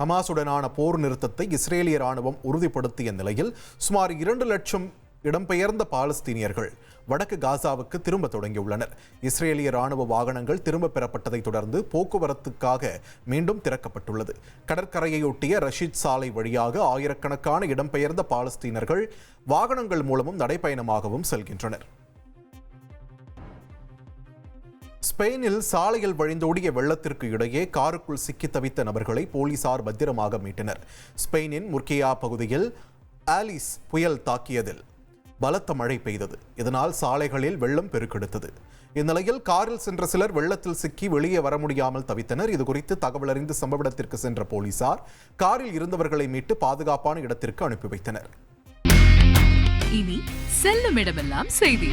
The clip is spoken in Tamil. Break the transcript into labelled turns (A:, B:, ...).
A: ஹமாசுடனான போர் நிறுத்தத்தை இஸ்ரேலிய ராணுவம் உறுதிப்படுத்திய நிலையில் சுமார் இரண்டு லட்சம் இடம்பெயர்ந்த பாலஸ்தீனியர்கள் வடக்கு காசாவுக்கு திரும்ப தொடங்கியுள்ளனர். இஸ்ரேலிய ராணுவ வாகனங்கள் திரும்ப பெறப்பட்டதை தொடர்ந்து போக்குவரத்துக்காக மீண்டும் திறக்கப்பட்டுள்ளது. கடற்கரையையொட்டிய ரஷீத் சாலை வழியாக ஆயிரக்கணக்கான இடம்பெயர்ந்த பாலஸ்தீனர்கள் வாகனங்கள் மூலமும் நடைப்பயணமாகவும் செல்கின்றனர். ஸ்பெயினில் சாலையில் வழிந்தோடிய வெள்ளத்திற்கு இடையே காருக்குள் சிக்கி தவித்த நபர்களை போலீசார் பத்திரமாக மீட்டனர். ஸ்பெயினின் முர்கியா பகுதியில் ஆலிஸ் புயல் தாக்கியதில் பலத்த மழை பெய்தது. இதனால் சாலைகளில் வெள்ளம் பெருக்கெடுத்தது. இந்நிலையில் காரில் சென்ற சிலர் வெள்ளத்தில் சிக்கி வெளியே வர முடியாமல் தவித்தனர். இது குறித்து தகவல் அறிந்து சம்பவ இடத்திற்கு சென்ற போலீசார் காரில் இருந்தவர்களை மீட்டு பாதுகாப்பான இடத்திற்கு அனுப்பி வைத்தனர்.
B: இனி செல்லும் இடமெல்லாம் செய்தி.